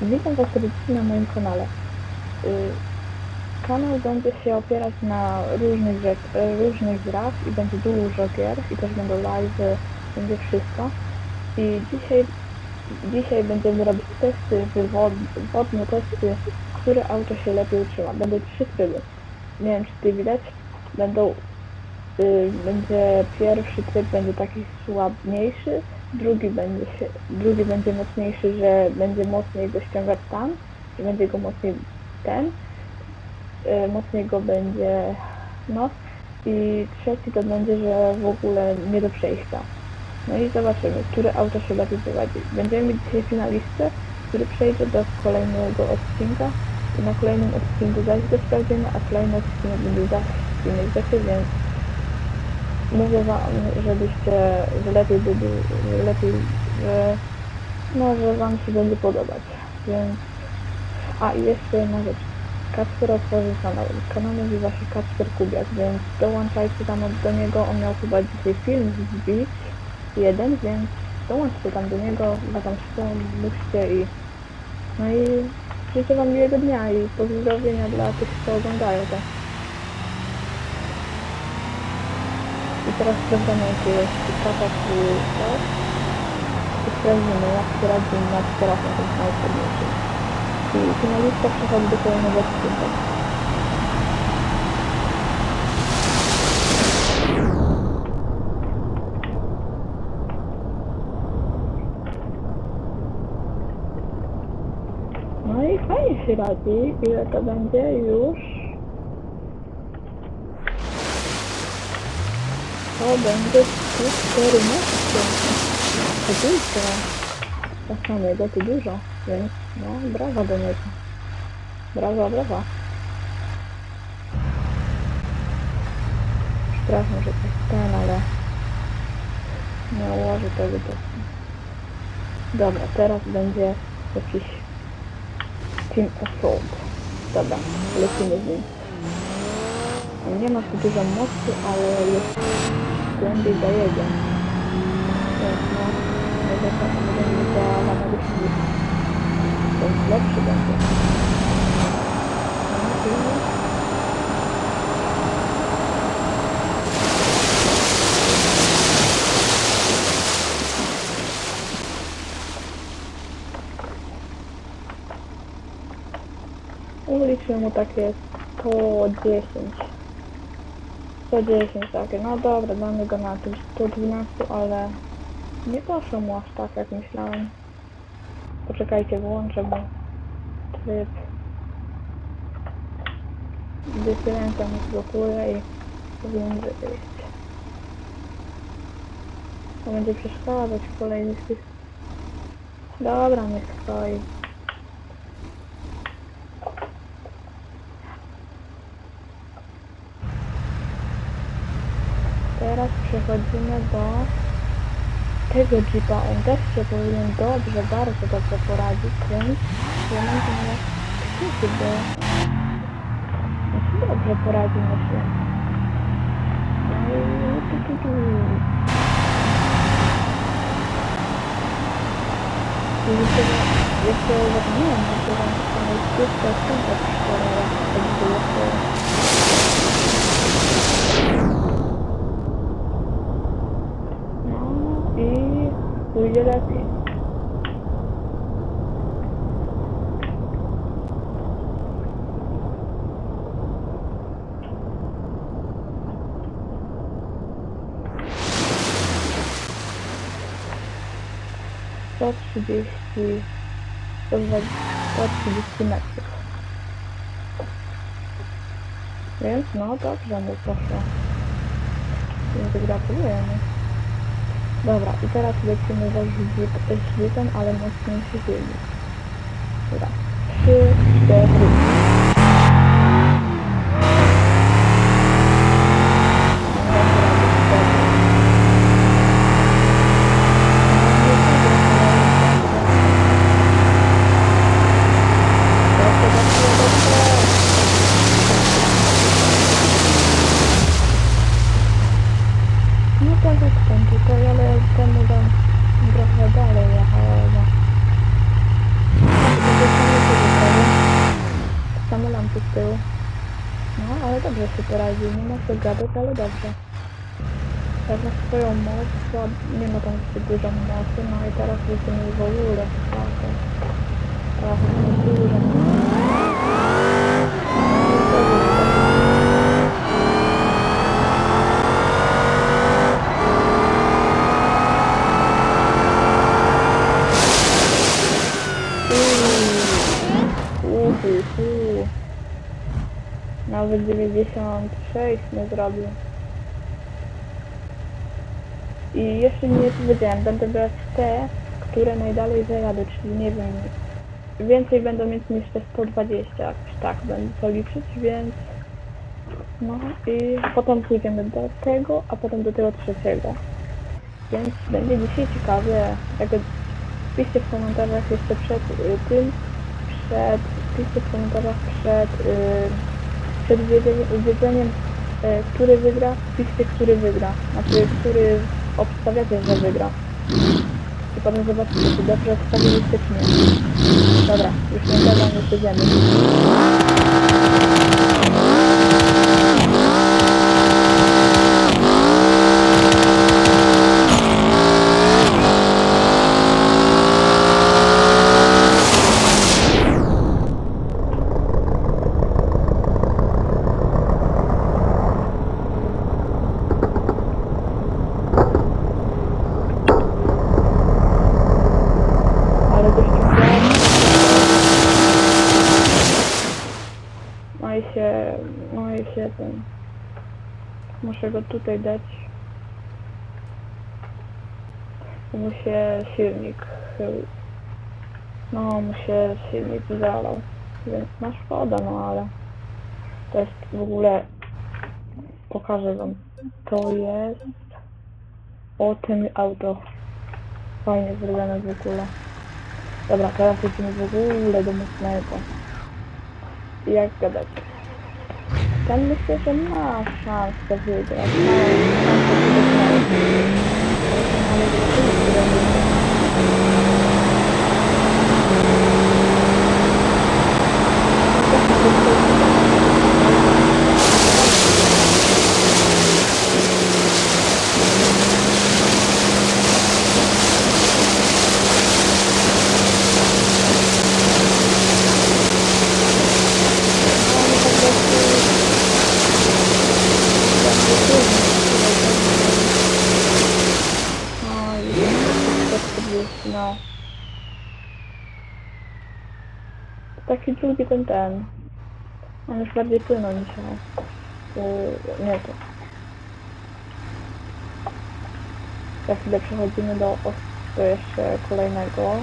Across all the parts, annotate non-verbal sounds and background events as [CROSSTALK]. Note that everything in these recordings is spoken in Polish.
Witam Was serdecznie na moim kanale. Y, Kanał będzie się opierać na różnych, rzecz, e, różnych grach i będzie dużo gier i też będą live, będzie wszystko. I dzisiaj, dzisiaj będziemy robić testy wodne testy, które auto się lepiej utrzyma. Będą trzy tryby. Nie wiem czy ty widać. Będą y, będzie pierwszy tryb będzie taki słabniejszy, drugi będzie się, drugi będzie mocniejszy, że będzie mocniej go ściągać tam i będzie go mocniej ten, y, mocniej go będzie no i trzeci to będzie, że w ogóle nie do przejścia. No i zobaczymy, które auto się lepiej prowadzi. Będziemy mieć dzisiaj finalistę, który przejdzie do kolejnego odcinka i na kolejnym odcinku zaś go sprawdzimy, a kolejny odcinek będzie innej rzeczy, więc mówię wam, żebyście, że lepiej by było, lepiej, że no, że wam się będzie podobać, więc a i jeszcze jedna rzecz. Kacper otworzył kanał. Kanał nazywa się Kacper Kubiak, więc dołączajcie tam do niego. On miał chyba dzisiaj film wbić jeden, więc dołączcie tam do niego, za tam się musicie i no i życzę wam miłego dnia i pozdrowienia dla tych, co oglądają to. I teraz sprawdzamy jaki jest tata czy coś. I sprawdzimy jak się radzi nad teraz na tym najtrudniejszym. I finalista przechodzi do kolejnego odcinka. No i fajnie się radzi. Ile to będzie już? To będzie 14. To dużo. To samego to dużo, więc no brawa do niego. Brawa, brawa. Strasznie, że to jest ten, ale nie ułożę tego do... Dobra, teraz będzie jakiś Team Assault. Dobra, lecimy z nim. Wengine wakipiga moto au kuombe zaidi Uliczymy takie 110 110 takie, no dobra, damy go na tym 112, ale nie poszło mu aż tak jak myślałem. Poczekajcie, włączę mu tryb. Dysylencja mi blokuje i powinien wyjść. To będzie przeszkadzać w kolejnych tych... Dobra, niech stoi. Teraz przechodzimy do tego jeepa. On też się powinien dobrze, bardzo dobrze poradzić, więc ja tu na kciuki, bo się dobrze poradzi, myślę. Tu, tu, tu. Jeszcze, jeszcze zapomniałem, że to tam jest pierwsza odcinka w szkole, jak to jeszcze No i pójdzie lepiej. Sto trzydzieści, sto trzydzieści metrów. Więc no dobrze mu poszło. Więc gratulujemy. Dobra, i teraz lecimy za żliwem, ale mocniejszy silnik. Dobra, 3, 4, dobrze. Ma swoją moc, nie ma tam zbyt dużo mocy, no i teraz w ogóle w klasę. Teraz dużo mocy. Nawet 96 nie zrobił. I jeszcze nie powiedziałem, będę brać te, które najdalej zajadę, czyli nie wiem, więcej będą mieć niż te 120, jakoś tak będę to liczyć, więc no i potem pójdziemy do tego, a potem do tego trzeciego. Więc będzie dzisiaj ciekawie, jak piszcie w komentarzach jeszcze przed y, tym, przed, piszcie w komentarzach przed, y, przed wiedzeniem y, który wygra, piszcie, który wygra, znaczy, który obstawiacie, że wygra. I potem zobaczycie, czy dobrze obstawiliście, czy nie. Dobra, już nie gadam, już jedziemy. No i się, no i się ten, muszę go tutaj dać. Mu się silnik, chył- no mu się silnik zalał, więc na szkoda, no ale to jest w ogóle, pokażę wam, to jest o tym auto, fajnie zrobione w ogóle. Dobra, teraz lecimy w ogóle do mocnego. I Jak gadać? Ten myślę, że ma szansę wygrać. Ma szansę wygrać. Ale zobaczymy, które wygra. No i 140, no. Taki drugi ten ten. On już bardziej płynął niż ja. Nie to. Za chwilę przechodzimy do, do jeszcze kolejnego.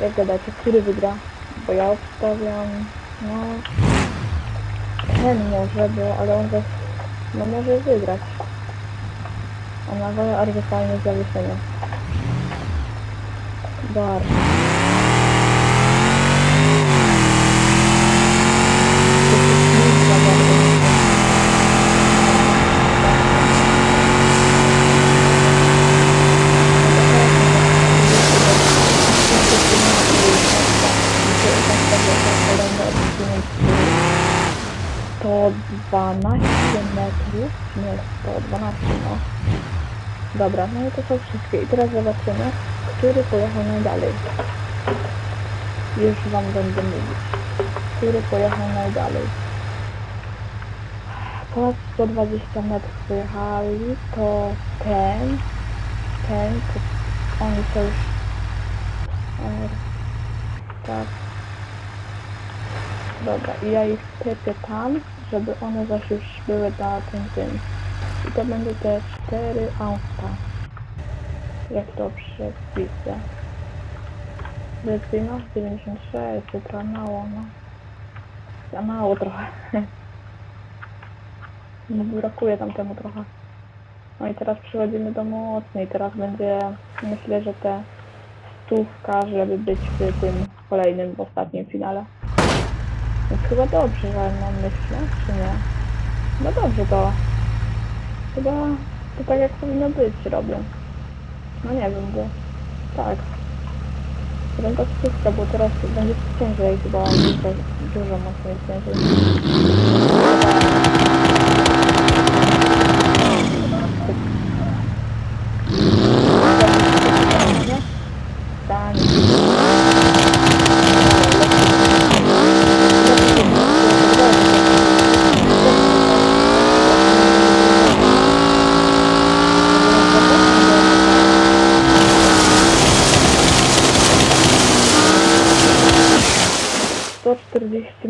Jak gadacie, który wygra? Bo ja obstawiam, no... Ten może, bo, ale on też, no może wygrać. A bardzo fajne zawieszenie. Bardzo. 112 metrów. Nie, 112 no. Dobra, no i to są wszystkie. I teraz zobaczymy, który pojechał najdalej. Już wam będę mówić. Który pojechał najdalej. Ponad 120 metrów pojechali, to ten, ten, to oni są już... Tak. Dobra, i ja ich tepię tam, żeby one zaś już były na tym tym. I to będzie te cztery auta. Jak to przepisę. Decyno 96, to trochę mało, no. Za mało trochę. [LAUGHS] No brakuje tam temu trochę. No i teraz przechodzimy do mocnej. Teraz będzie, myślę, że te stówka, żeby być w tym kolejnym, w ostatnim finale. Więc chyba dobrze, że no myślę, czy nie? No dobrze to. Chyba to tak jak powinno być robię. No nie wiem, bo tak. Będę stówka, bo teraz będzie ciężej chyba dużo, dużo mocniej ciężej.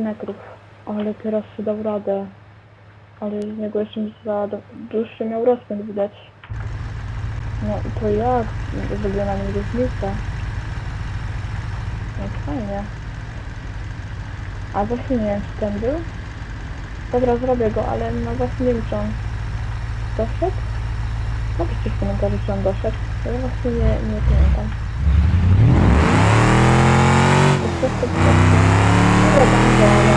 Metrów. Ale teraz się dał radę. Ale z niego jeszcze za dłuższy miał rozpęd widać. No i to jak? Zrobię na nim różnicę. No fajnie. A właśnie nie wiem, czy ten był? Dobra, zrobię go, ale no właśnie nie wiem, czy on doszedł? Napiszcie w komentarzu, czy on doszedł. Ja właśnie nie, nie pamiętam. To jest to. Nie wiadomo, ale...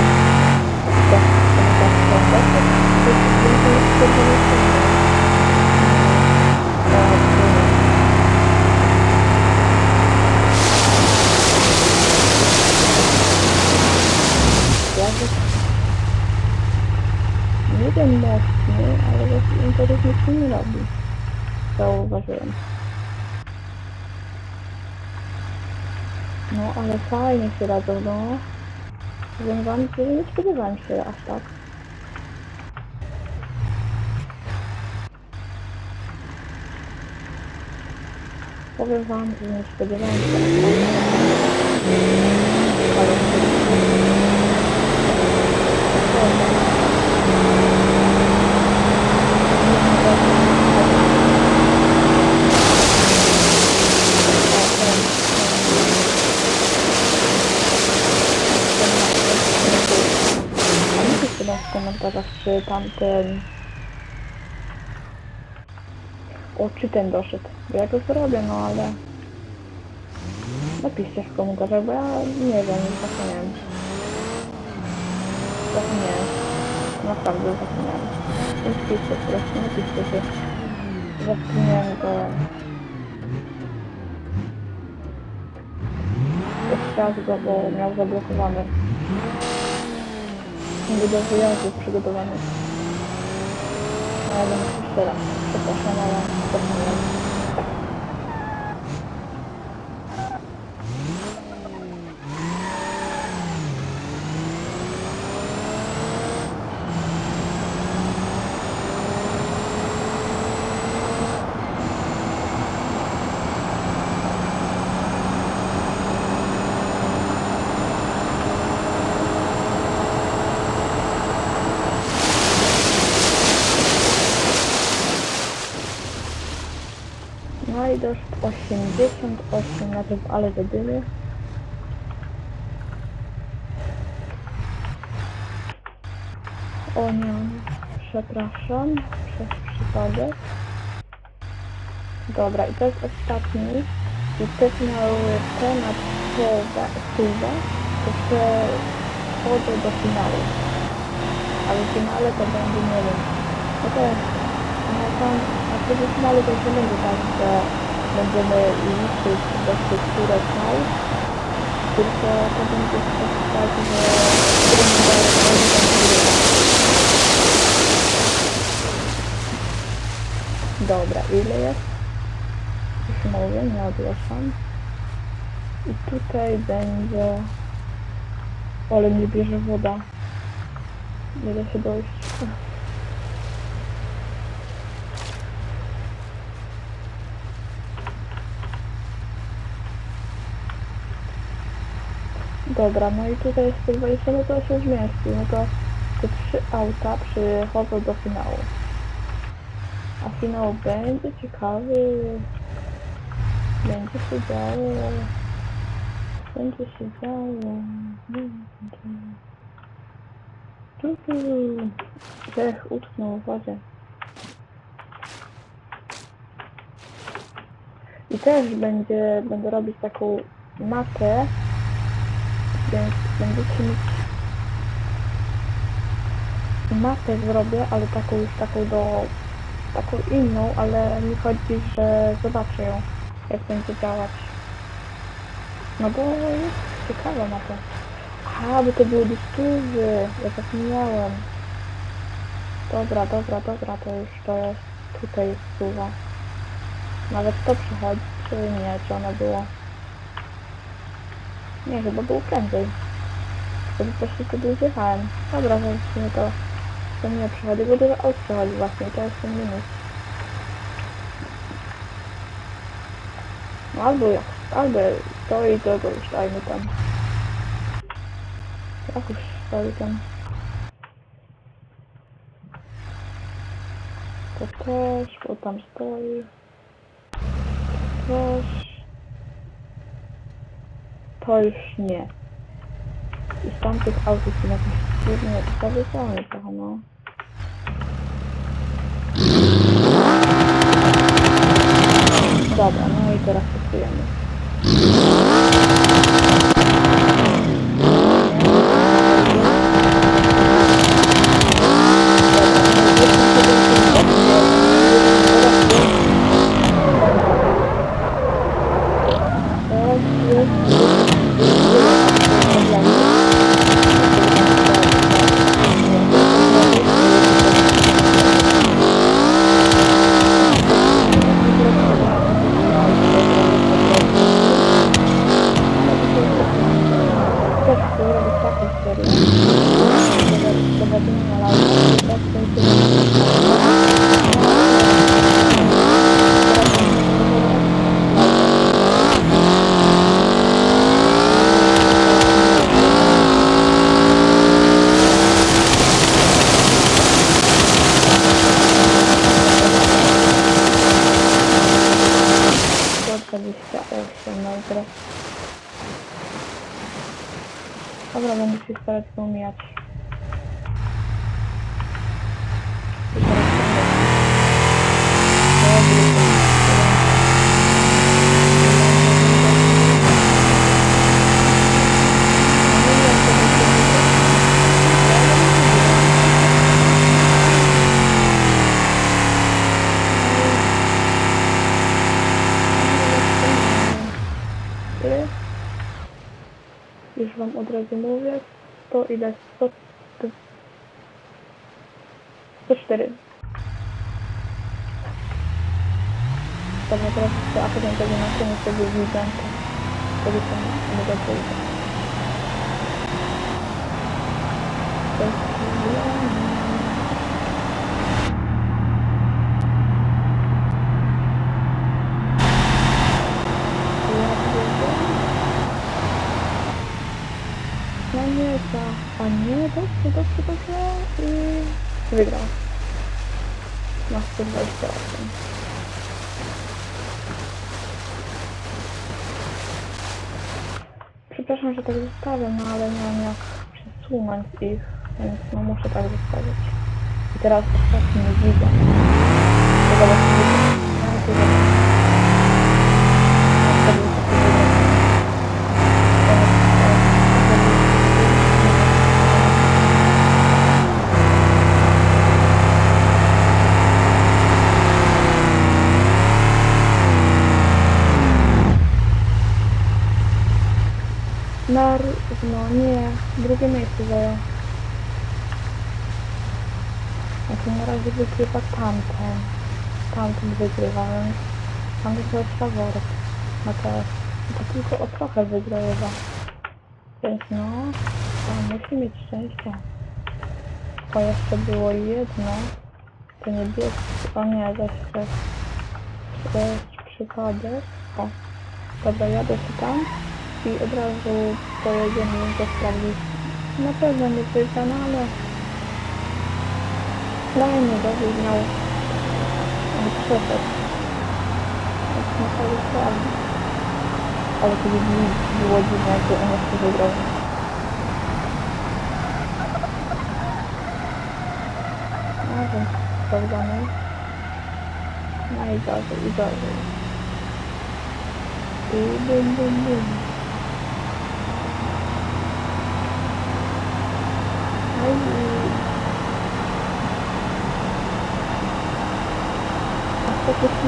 Napiszcie w komentarzu, czy on doszedł. To jest więcej niż 40 minut. Jakiś nie wiem mocny, ale właśnie internet nic nie robi. Zauważyłem. No, ale fajnie się radzą, no. Powiem wam, że nie spodziewałem się aż tak. Powiem wam, że nie spodziewałem się aż tak. Ale... A napisz chyba w komentarzach, czy tamten... O, czy ten doszedł. Ja go zrobię, no ale... Napiszcie w komentarzach, bo ja nie wiem, zapomniałem. Zapomniałem. Naprawdę zapomniałem. Więc piszcie po napiszcie, że zapomniałem go... Jeszcze raz go, bo miał zablokowany. Nie do wyjazdów przygotowanych. No ja będę jeszcze raz. Przepraszam, ale zapomniałem. No i doszedł 88 metrów, ale zadymy. O nie, przepraszam, przez przypadek. Dobra, i to jest ostatni. I też miały temat słowa, słowa, to przechodzę do finału. Ale w finale to będzie, nie wiem, no to jest, no tam, na tym finale będzie tak, że będziemy liczyć właśnie, które są, tylko to będzie tak, że. Dobra, ile jest? Już mówię, nie ogłaszam. I tutaj będzie... Ale mnie bierze woda. Nie da się dojść. Dobra, no i tutaj jest 120, no to się zmieści. No to te trzy auta przychodzą do finału. A finał będzie ciekawy. Będzie się działo. Będzie się działo. Tu. Dech utknął w wodzie. I też będzie, będę robić taką mapę, więc będziecie mieć mapę zrobię, ale taką już taką do taką inną, ale mi chodzi, że zobaczę ją, jak będzie działać. No bo jest ciekawa mapa. Aha, bo to były dystuwy, ja zapomniałem. Dobra, dobra, dobra, to już to jest, tutaj jest stuwa. Nawet to przechodzi, czy nie, czy ona była? Nie, chyba było prędzej. To po prostu wtedy zjechałem. Dobra, zobaczymy to. To nie przechodzi, bo dużo aut przechodzi właśnie, to jest ten minus. No albo jak, albo to i to, to już dajmy tam. Jak już stoi tam? To też, bo tam stoi. To też. To już nie. I z tamtych autów są jakieś dziwne, zawieszone trochę, no. Dobra, no i teraz testujemy. Też chcę robić taką serię. Prowadzimy na live. i tak kończymy. Sto dwadzieścia osiem, no i teraz... Dobra, będę się starać go umijać. I teraz będę- Ile? Razu mówię. 100 ile? 100, 104. Dobra, teraz a potem tego na koniec tego widzanka. Wtedy to mogę powiedzieć. To jest No nie, ta, a nie, dobrze, dobrze, dobrze i wygrał. Na 128. Przepraszam, że tak zostawiam, no ale nie mam jak przesunąć ich, więc no muszę tak zostawić. I teraz ostatni widzę. Chyba właśnie widzę. Ja tu zobaczę. Ja sobie to wybrać. Na, no nie, drugie miejsce zajął. Znaczy na razie wygrywa tamten. Tamten wygrywa, więc to jest faworyt. No teraz. To tylko o trochę wygrywa. Więc no, to musi mieć szczęście. O, jeszcze było jedno. To niebieskie. O nie, jeszcze. To jest przypadek. O. Dobra, jadę się tam i od razu pojedziemy to sprawdzić. Na pewno nie wygrana, ale fajnie dobrze miał przeszedł. Tak na cały sprawdzić. Ale to by było dziwne, jakby on jeszcze wygrał. A więc sprawdzamy. No i gorzej, i gorzej. I bum, bum, bum. No i...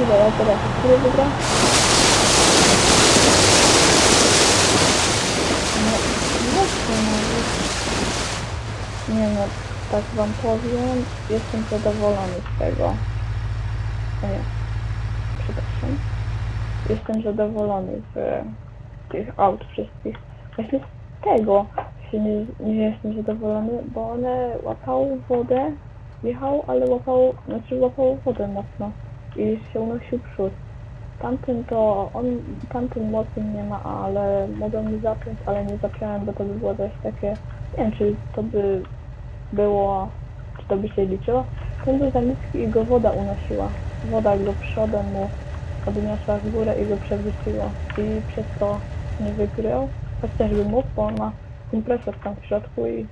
Chwilę, ja teraz, który wygra? No, właśnie nawet. Nie no, tak wam powiem, jestem zadowolony z tego. O nie, przepraszam. Jestem zadowolony z tych aut wszystkich. Właśnie z tego się nie, nie jestem zadowolony, bo one łapały wodę, jechał, ale łapał, znaczy łapał wodę mocno i się unosił przód. Tamten to, on, tamten mocno nie ma, ale mogę mi zapiąć, ale nie zapiąłem, bo to by było dość takie Nie wiem, czy to by było, czy to by się liczyło. Ten był za niski i go woda unosiła. Woda go przodem mu podniosła w górę i go przewróciła. I przez to nie wygrał. Chociaż by mógł, bo on ma kompresor tam w środku i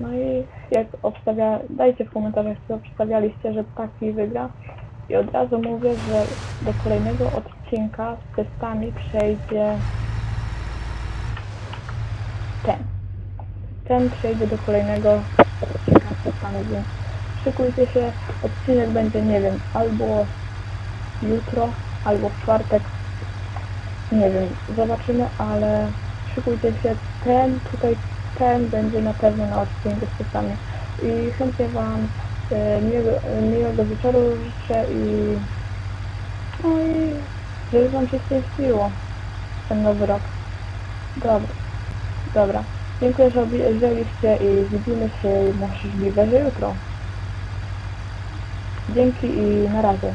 no i jak obstawia, dajcie w komentarzach, co obstawialiście, że taki wygra. I od razu mówię, że do kolejnego odcinka z testami przejdzie ten. Ten przejdzie do kolejnego odcinka z testami, więc szykujcie się. Odcinek będzie, nie wiem, albo jutro, albo w czwartek. Nie wiem, zobaczymy, ale szykujcie się. Ten tutaj, ten będzie na pewno na z testami. I chętnie Wam e, miłego, miłego wieczoru życzę i no i żeby Wam się szczęściło ten nowy rok. Dobra, dobra. Dziękuję, że obejrzeliście i widzimy się możliwe, że jutro. Dzięki i na razie.